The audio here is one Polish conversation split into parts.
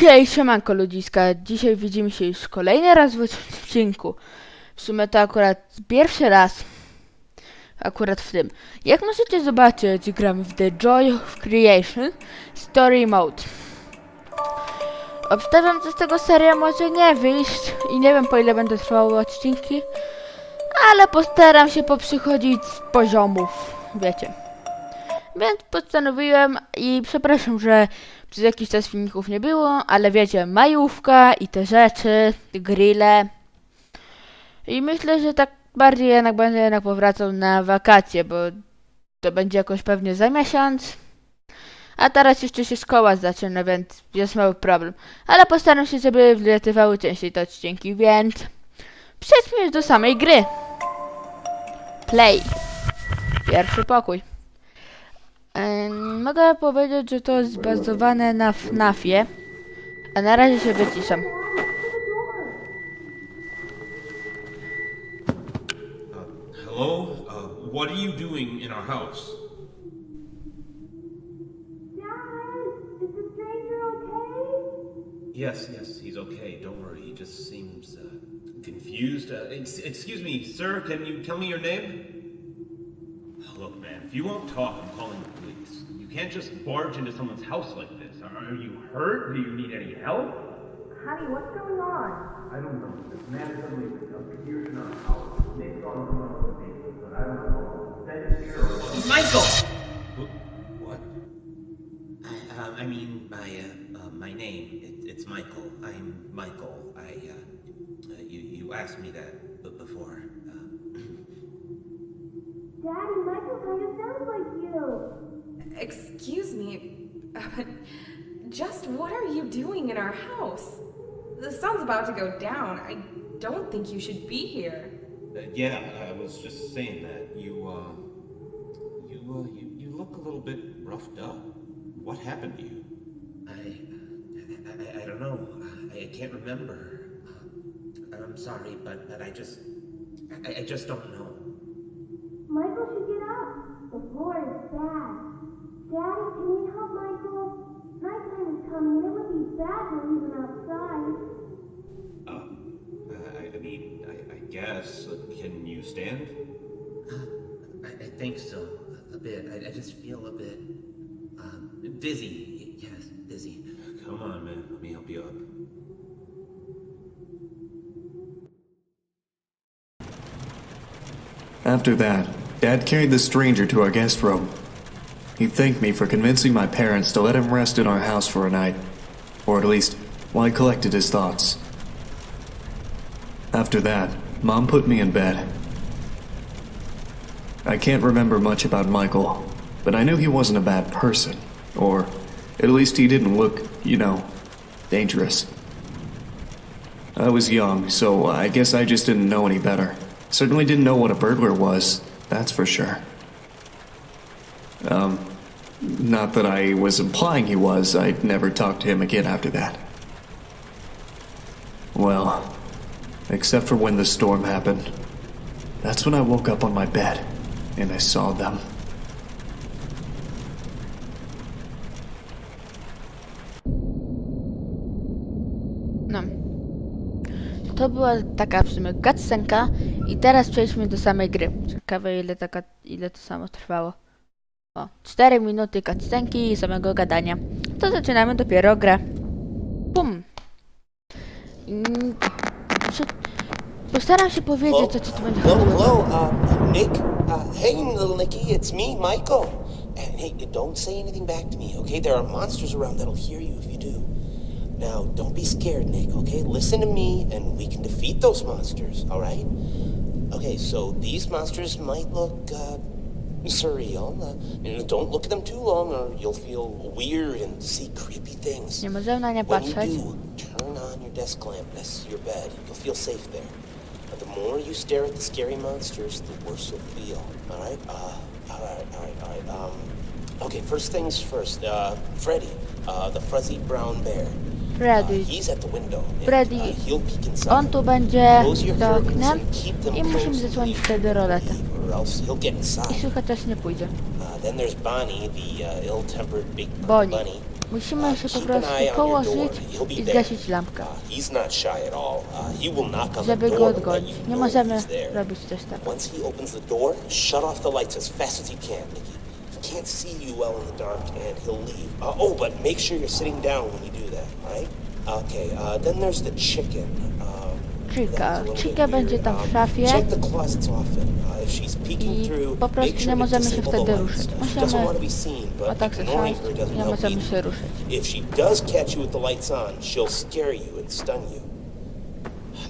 Hej, siemanko ludziska. Dzisiaj widzimy się już kolejny raz w odcinku. W sumie to akurat pierwszy raz. Akurat w tym. Jak możecie zobaczyć, gramy w The Joy of Creation Story Mode. Obstawiam, że z tego seria może nie wyjść i nie wiem po ile będą trwały odcinki, ale postaram się poprzychodzić z poziomów, wiecie. Więc postanowiłem i przepraszam, że przez jakiś czas filmików nie było, ale wiecie, majówka i te rzeczy, grille. I myślę, że tak bardziej jednak będę jednak powracał na wakacje, bo to będzie jakoś pewnie za miesiąc. A teraz jeszcze się szkoła zaczyna, więc jest mały problem. Ale postaram się, żeby wlatywały częściej te odcinki, więc przejdźmy już do samej gry. Play. Pierwszy pokój. Mogę powiedzieć, że to jest zbazowane na FNAFie, a na razie się wyciszam. Hello? Uh, what are you doing in our house? Yes, yes, he's okay. Don't worry. He just seems uh, confused. Uh, ex- excuse me, sir. Can you tell me your name? Look, man. If you won't talk, I'm calling the police. You can't just barge into someone's house like this. Are, are you hurt? Do you need any help? Honey, what's going on? I don't know. This man suddenly appeared in our house. Nick thought he was the neighbor, but I don't know. Then here. Michael. What? I, uh, I mean, my uh, uh, my name. It, it's Michael. I'm Michael. I uh, uh, you you asked me that before. Uh, Daddy, Michael kind of sounds like you. Excuse me. Just what are you doing in our house? The sun's about to go down. I don't think you should be here. Uh, yeah, I was just saying that. You, uh, you, uh, you, you look a little bit roughed up. What happened to you? I, I I I don't know. I, I can't remember. Uh, I'm sorry, but but I just I, I just don't know. Michael should get up. The floor is bad. Daddy, can we help Michael? Nighttime is coming and it would be bad to leave him outside. Uh, I, I mean, I, I guess. Uh, can you stand? I, I think so a, a bit. I, I just feel a bit um, dizzy. Yes, dizzy. Come on, man. Let me help you up. After that, Dad carried the stranger to our guest room. He thanked me for convincing my parents to let him rest in our house for a night, or at least while he collected his thoughts. After that, Mom put me in bed. I can't remember much about Michael, but I knew he wasn't a bad person, or at least he didn't look, you know, dangerous. I was young, so I guess I just didn't know any better. Certainly didn't know what a burglar was, that's for sure. Um, not that I was implying he was, I'd never talked to him again after that. Well, except for when the storm happened. That's when I woke up on my bed and I saw them. No. To była taka w sumie cutscenka i teraz przejdźmy do samej gry. Ciekawe ile, taka, ile to samo trwało. O, 4 minuty cutscenki i samego gadania. To zaczynamy dopiero grę. Bum. Mm, Postaram się powiedzieć, co ci tu będzie Hello, hello, uh, Nick. Uh, hey, little Nicky, it's me, Michael. And hey, don't say anything back to me, okay? There are monsters around that'll hear you if you do. Now, don't be scared, Nick, okay? Listen to me, and we can defeat those monsters, all right? Okay, so these monsters might look uh, surreal. Uh, you know, don't look at them too long, or you'll feel weird and see creepy things. Nie możemy na nie When you patrzeć. do, turn on your desk lamp next to your bed. You'll feel safe there. But the more you stare at the scary monsters, the worse you'll feel. All right? Uh, all right, all right, all right. Um, okay, first things first. Uh, Freddy, uh, the fuzzy brown bear. Uh, Freddy. he's at the window. and, Freddy. Uh, he'll peek inside. On tu będzie Close your za curtains keep them i musimy zasłonić wtedy roletę. Or else he'll get I inside. też nie pójdzie. Uh, then there's Bonnie, the uh, ill-tempered big Bonnie. bunny. Musimy się po prostu eye on your położyć He'll be i there. zgasić lampkę, Uh, he's not shy at all. Uh, he will knock on the żeby door go to let odgonić. you Nie know możemy he's there. robić tak. Once he opens the door, shut off the lights as fast as you can, Nikki. He can't see you well in the dark, and he'll leave. Uh, oh, but make sure you're sitting down when you do that, all right? Okay, uh, then there's the chicken. Chica. a Chica będzie tam w szafie. I po prostu nie możemy się wtedy ruszyć. Musimy but tak doesn't Nie możemy się ruszyć. If she does catch you with the lights on, she'll scare you and stun you.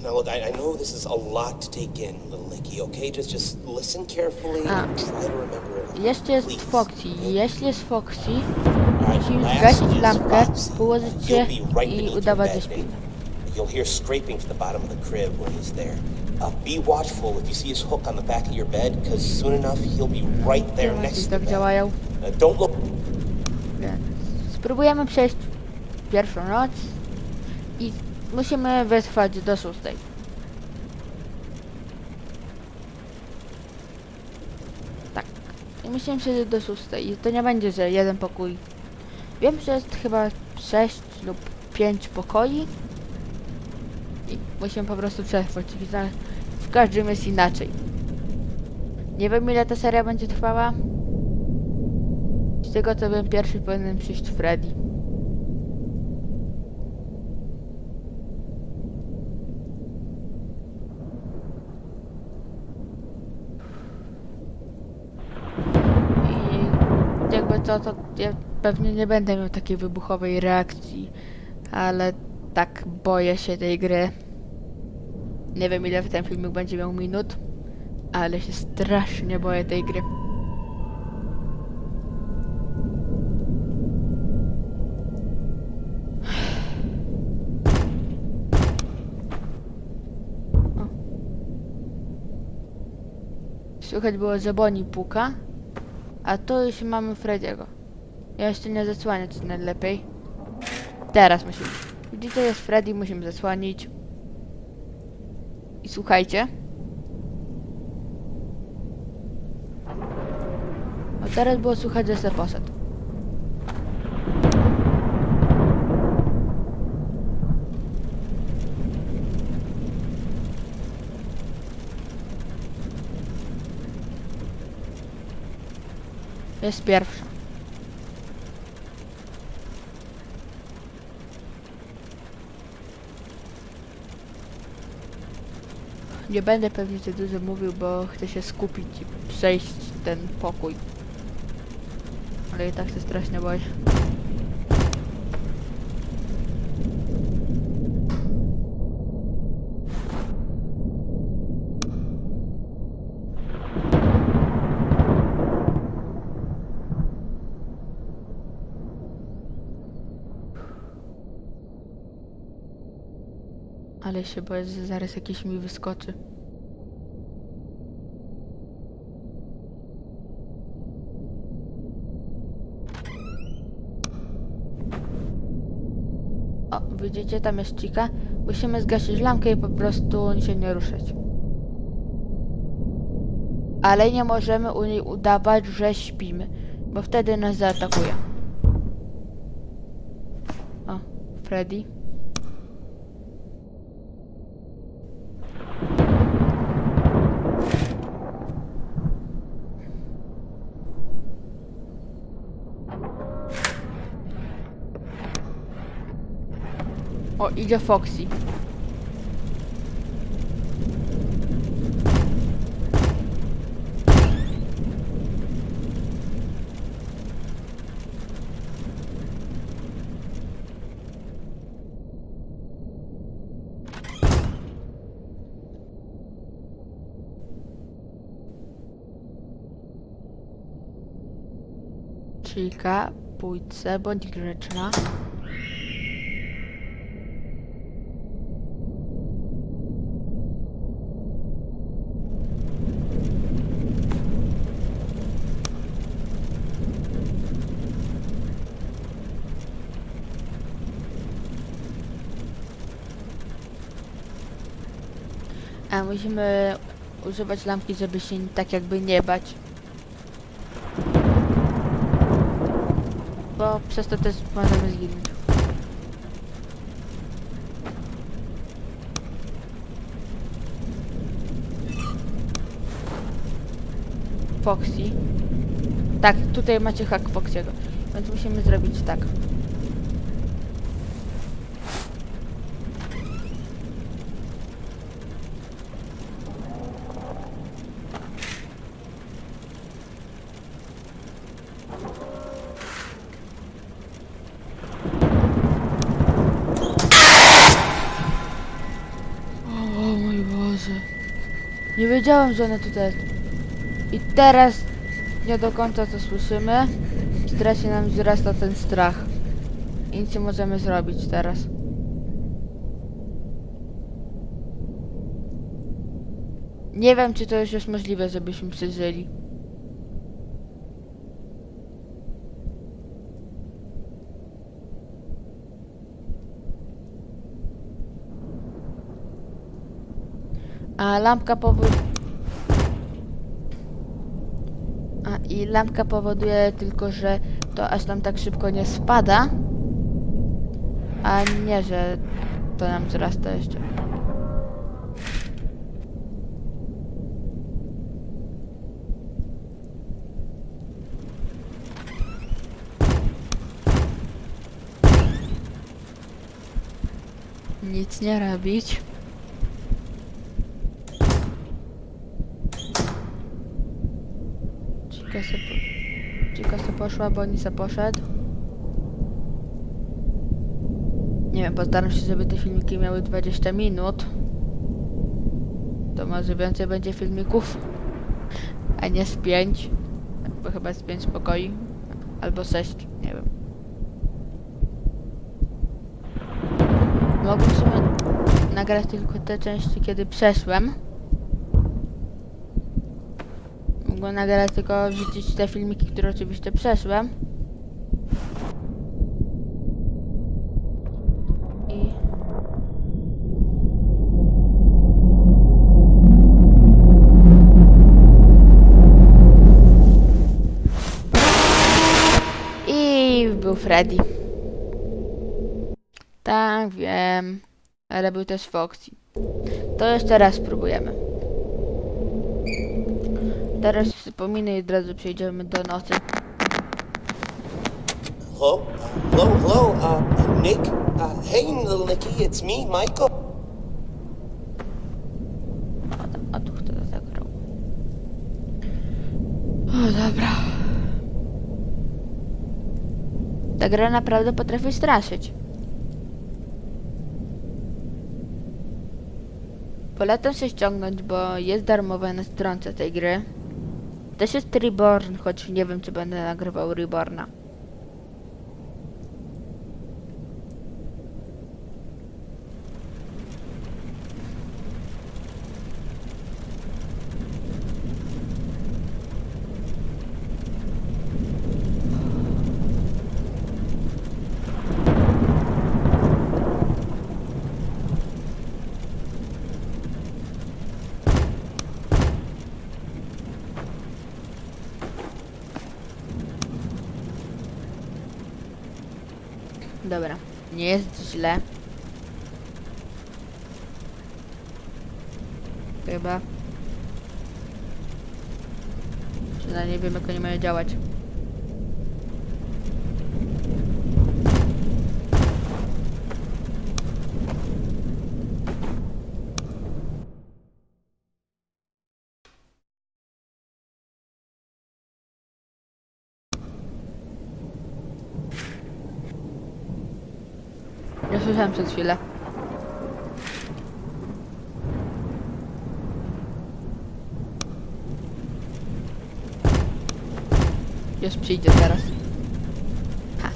Now look, I, I know this is a lot to take in, little Nicky, okay? Just just listen carefully A. and try to remember it. Jeszcze jest Foxy. Jeśli jest Foxy, musimy zgasić lampkę, położyć się i udawać, że śpimy. You'll hear scraping from the bottom of the crib when he's there. Uh, be watchful if you see his hook on the back of your bed, because soon enough he'll be right there Zobaczyć, next to tak the bed. działają. Uh, don't look Więc spróbujemy przejść pierwszą noc i musimy wytrwać do szóstej. Tak. I musimy przejść do szóstej. I to nie będzie, że jeden pokój. Wiem, że jest chyba sześć lub pięć pokoi. I musimy po prostu przetrwać. W każdym jest inaczej. Nie wiem ile ta seria będzie trwała. Z tego co wiem, pierwszy powinien przyjść Freddy. I jakby to ja pewnie nie będę miał takiej wybuchowej reakcji, ale tak boję się tej gry. Nie wiem ile ten filmik będzie miał minut, ale się strasznie boję tej gry. Słychać było, że Bonnie puka, a tu już mamy Frediego. Ja jeszcze nie zasłaniać najlepiej. Teraz musimy. Widzicie, jest Freddy, musimy zasłonić. I słuchajcie. A teraz było słychać, że se poszedł. Jest pierwsza. Nie będę pewnie za dużo mówił, bo chcę się skupić i przejść ten pokój. Ale i tak się strasznie boję. Ale się boję, że zaraz jakiś mi wyskoczy. O, widzicie, tam jest Chica. Musimy zgasić lampkę i po prostu się nie ruszać. Ale nie możemy u niej udawać, że śpimy, bo wtedy nas zaatakuje. O, Freddy. O, idzie Foxy. Chica, pójdź bądź grzeczna. A musimy używać lampki, żeby się tak jakby nie bać. bo przez to też możemy zginąć. Foxy. Tak, tutaj macie hak Foxiego. Więc musimy zrobić tak. O, o mój Boże. Nie wiedziałem, że one tutaj jest. I teraz nie do końca to słyszymy. Strasznie nam wzrasta ten strach. I nic nie możemy zrobić teraz. Nie wiem, czy to już jest możliwe, żebyśmy przeżyli. A lampka powoduje... A i lampka powoduje tylko, że to aż tam tak szybko nie spada. A nie, że to nam wzrasta jeszcze. Nic nie robić. Cika se, po... Cika se poszła, bo nie se poszedł. Nie wiem, postaram się, żeby te filmiki miały 20 minut. To może więcej będzie filmików, a nie z 5. Bo chyba z 5 spokoi. Albo 6, nie wiem. Mogłem sobie nagrać tylko te części, kiedy przeszłem. Mogłem nagrać tylko wrzucić te filmiki, które oczywiście przeszłem. I... I był Freddy. Tak, wiem. Ale był też Foxy. To jeszcze raz spróbujemy. Teraz przypominę i od razu przejdziemy do nocy. Hello? Uh, hello, hello, uh, Nick? Uh, hey, little Nicky, it's me, Michael. A tu kto to zagrał? O, dobra. Ta gra naprawdę potrafi straszyć. Polecam się ściągnąć, bo jest darmowe na stronce tej gry. Też jest Reborn, choć nie wiem, czy będę nagrywał Reborna. Dobra, nie jest źle. Chyba. Przynajmniej wiem, jak oni mają działać. Ja słyszałem przez chwilę. Już przyjdzie teraz. Ha.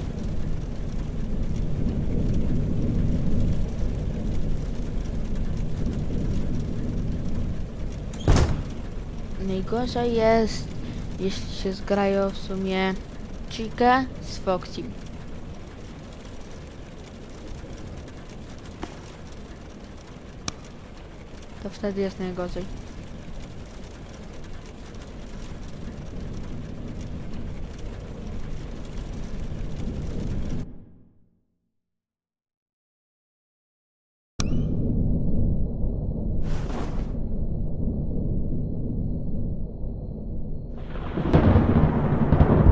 Najgorzej jest, jeśli się zgrają w sumie Chica z Foxy. to wtedy jest najgorzej.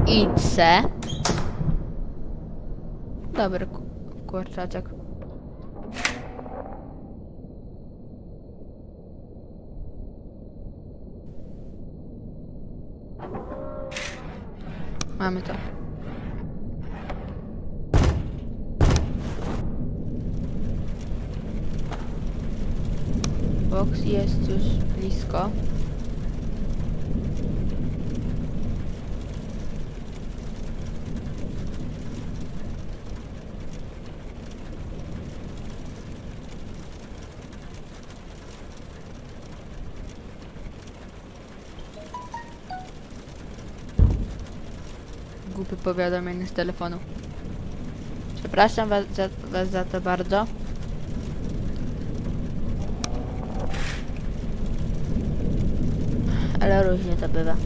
I C. Dobry kurczaczek. Mamy to. Box jest już blisko. Głupie powiadomienie z telefonu. Przepraszam was za, was za to bardzo. Ale różnie to bywa.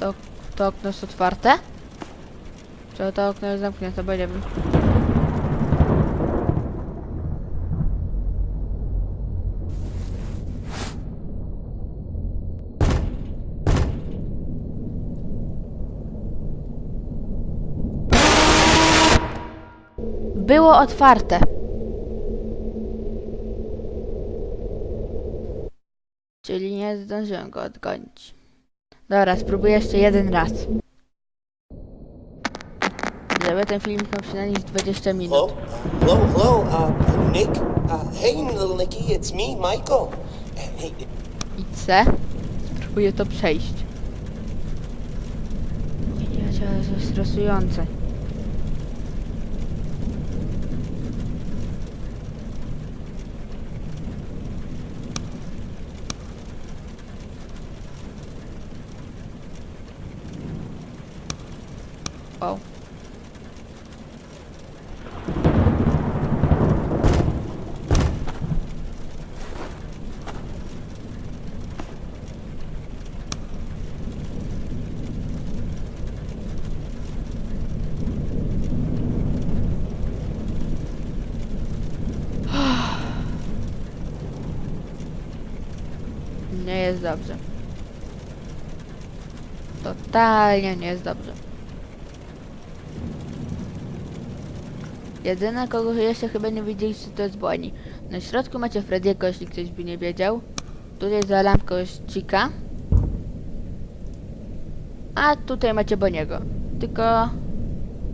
To, to okno jest otwarte? Czy to okno jest zamknięte, bo nie wiem. Było otwarte. Czyli nie zdążyłem go odgonić. Dobra, spróbuję jeszcze jeden raz. Żeby ten film miał przynajmniej z 20 minut. Hello? Hello, hello, uh, Nick? Uh, hey, little Nicky, it's me, Michael. And hey, I C. Spróbuję to przejść. Nie, to jest stresujące. Wow. Nie jest dobrze. Totalnie nie jest dobrze. Jedyne, kogo jeszcze chyba nie widzieliście, to jest Bonnie. Na środku macie Frediego, jeśli ktoś by nie wiedział. Tutaj za lampką jest Chica. A tutaj macie Boniego. Tylko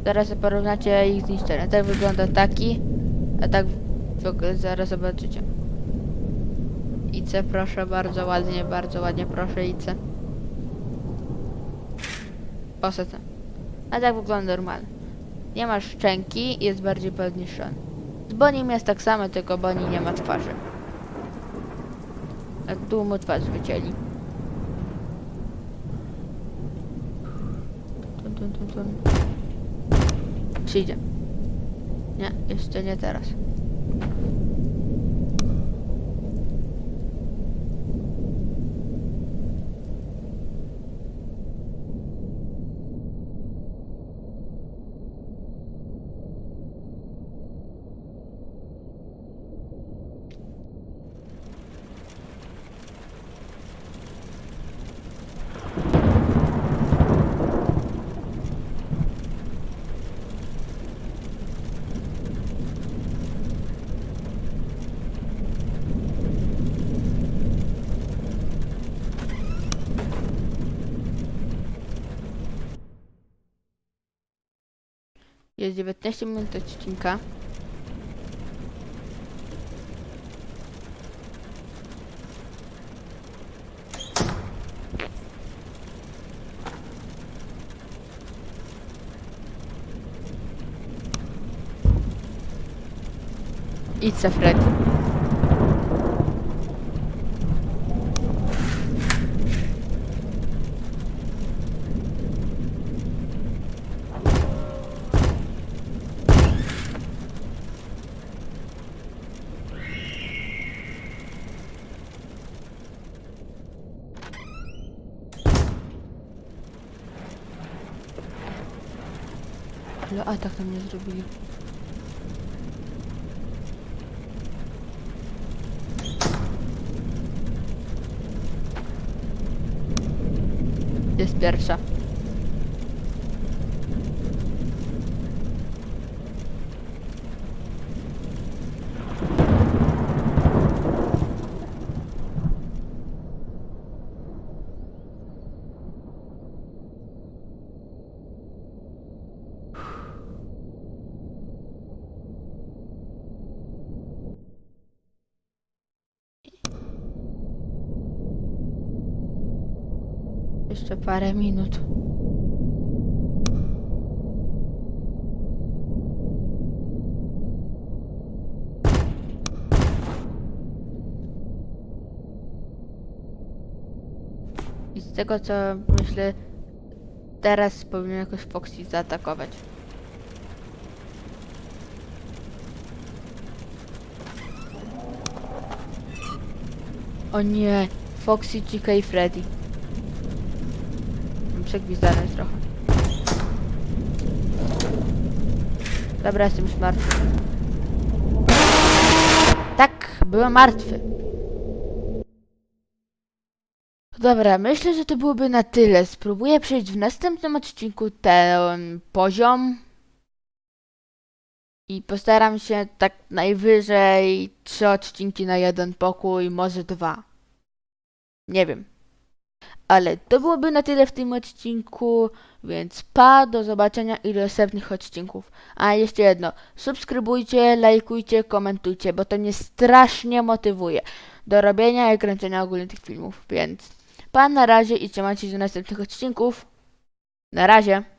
zaraz porównacie ich zniszczenia. Tak wygląda taki, a tak zaraz zobaczycie. Ice, proszę, bardzo ładnie, bardzo ładnie, proszę, Ice. Posetę. A tak wygląda normalnie. Nie ma szczęki, jest bardziej podniszczony. Z Bonim jest tak samo, tylko Boni nie ma twarzy. A tu mu twarz wycięli. Przyjdzie. Nie, jeszcze nie teraz. Jest 19 minut odcinka. Idź se, Бля, а так там не зробили. Десь перша. Jeszcze parę minut. I z tego co myślę, teraz powinien jakoś Foxy zaatakować. O nie, Foxy, Chica i Freddy. Przegwizdane trochę. Dobra, jestem już martwy. Tak, byłem martwy. Dobra, myślę, że to byłoby na tyle. Spróbuję przejść w następnym odcinku ten poziom. I postaram się tak najwyżej trzy odcinki na jeden pokój, może dwa. Nie wiem. Ale to byłoby na tyle w tym odcinku, więc pa, do zobaczenia i do następnych odcinków. A jeszcze jedno, subskrybujcie, lajkujcie, komentujcie, bo to mnie strasznie motywuje do robienia i kręcenia ogólnie tych filmów, więc pa na razie i trzymajcie się do następnych odcinków. Na razie.